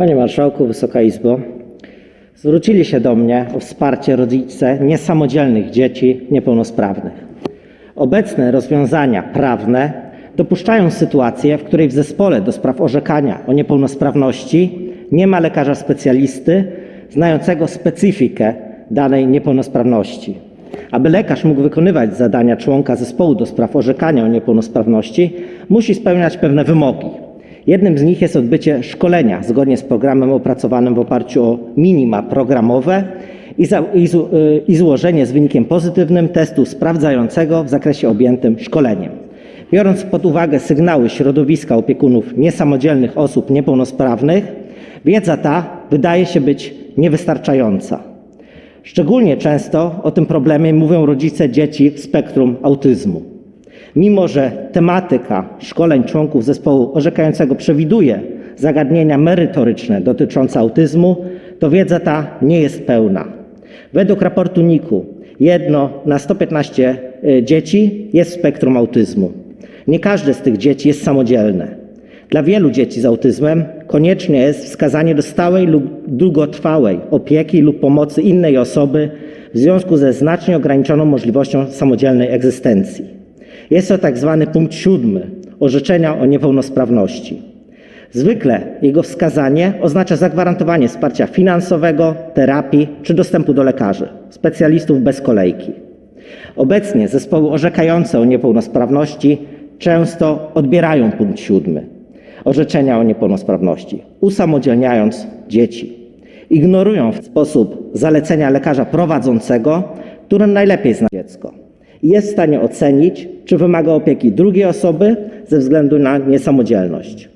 Panie Marszałku, Wysoka Izbo, zwrócili się do mnie o wsparcie rodzice niesamodzielnych dzieci niepełnosprawnych. Obecne rozwiązania prawne dopuszczają sytuację, w której w zespole do spraw orzekania o niepełnosprawności nie ma lekarza specjalisty znającego specyfikę danej niepełnosprawności. Aby lekarz mógł wykonywać zadania członka zespołu do spraw orzekania o niepełnosprawności, musi spełniać pewne wymogi. Jednym z nich jest odbycie szkolenia zgodnie z programem opracowanym w oparciu o minima programowe i, za, i, z, i złożenie z wynikiem pozytywnym testu sprawdzającego w zakresie objętym szkoleniem. Biorąc pod uwagę sygnały środowiska opiekunów niesamodzielnych osób niepełnosprawnych, wiedza ta wydaje się być niewystarczająca. Szczególnie często o tym problemie mówią rodzice dzieci w spektrum autyzmu. Mimo, że tematyka szkoleń członków zespołu orzekającego przewiduje zagadnienia merytoryczne dotyczące autyzmu, to wiedza ta nie jest pełna. Według raportu NIK-u jedno na 115 y, dzieci jest w spektrum autyzmu. Nie każde z tych dzieci jest samodzielne. Dla wielu dzieci z autyzmem konieczne jest wskazanie do stałej lub długotrwałej opieki lub pomocy innej osoby w związku ze znacznie ograniczoną możliwością samodzielnej egzystencji. Jest to tak zwany punkt siódmy orzeczenia o niepełnosprawności. Zwykle jego wskazanie oznacza zagwarantowanie wsparcia finansowego, terapii czy dostępu do lekarzy, specjalistów bez kolejki. Obecnie zespoły orzekające o niepełnosprawności często odbierają punkt siódmy orzeczenia o niepełnosprawności, usamodzielniając dzieci. Ignorują w sposób zalecenia lekarza prowadzącego, który najlepiej zna dziecko i jest w stanie ocenić, czy wymaga opieki drugiej osoby ze względu na niesamodzielność.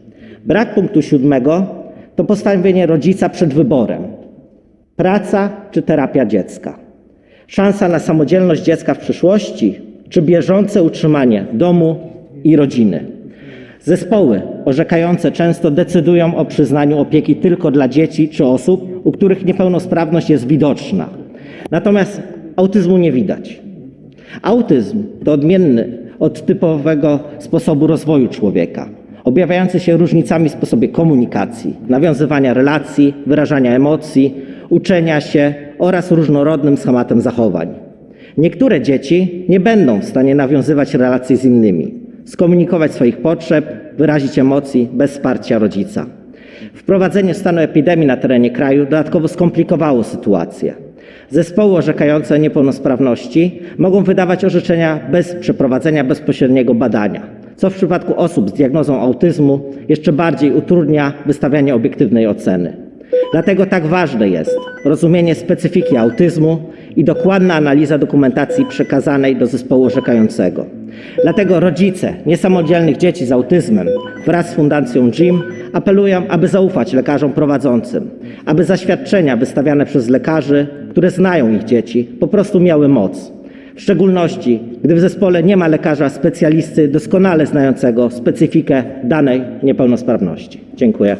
Brak punktu siódmego to postawienie rodzica przed wyborem: praca czy terapia dziecka. Szansa na samodzielność dziecka w przyszłości czy bieżące utrzymanie domu i rodziny. Zespoły orzekające często decydują o przyznaniu opieki tylko dla dzieci czy osób, u których niepełnosprawność jest widoczna. Natomiast autyzmu nie widać. Autyzm to odmienny od typowego sposobu rozwoju człowieka, objawiający się różnicami w sposobie komunikacji, nawiązywania relacji, wyrażania emocji, uczenia się oraz różnorodnym schematem zachowań. Niektóre dzieci nie będą w stanie nawiązywać relacji z innymi, skomunikować swoich potrzeb, wyrazić emocji bez wsparcia rodzica. Wprowadzenie stanu epidemii na terenie kraju dodatkowo skomplikowało sytuację. Zespoły orzekające niepełnosprawności mogą wydawać orzeczenia bez przeprowadzenia bezpośredniego badania, co w przypadku osób z diagnozą autyzmu jeszcze bardziej utrudnia wystawianie obiektywnej oceny. Dlatego tak ważne jest rozumienie specyfiki autyzmu i dokładna analiza dokumentacji przekazanej do zespołu orzekającego. Dlatego rodzice niesamodzielnych dzieci z autyzmem wraz z Fundacją JIM apelują, aby zaufać lekarzom prowadzącym, aby zaświadczenia wystawiane przez lekarzy, które znają ich dzieci, po prostu miały moc. W szczególności, gdy w zespole nie ma lekarza specjalisty doskonale znającego specyfikę danej niepełnosprawności. Dziękuję.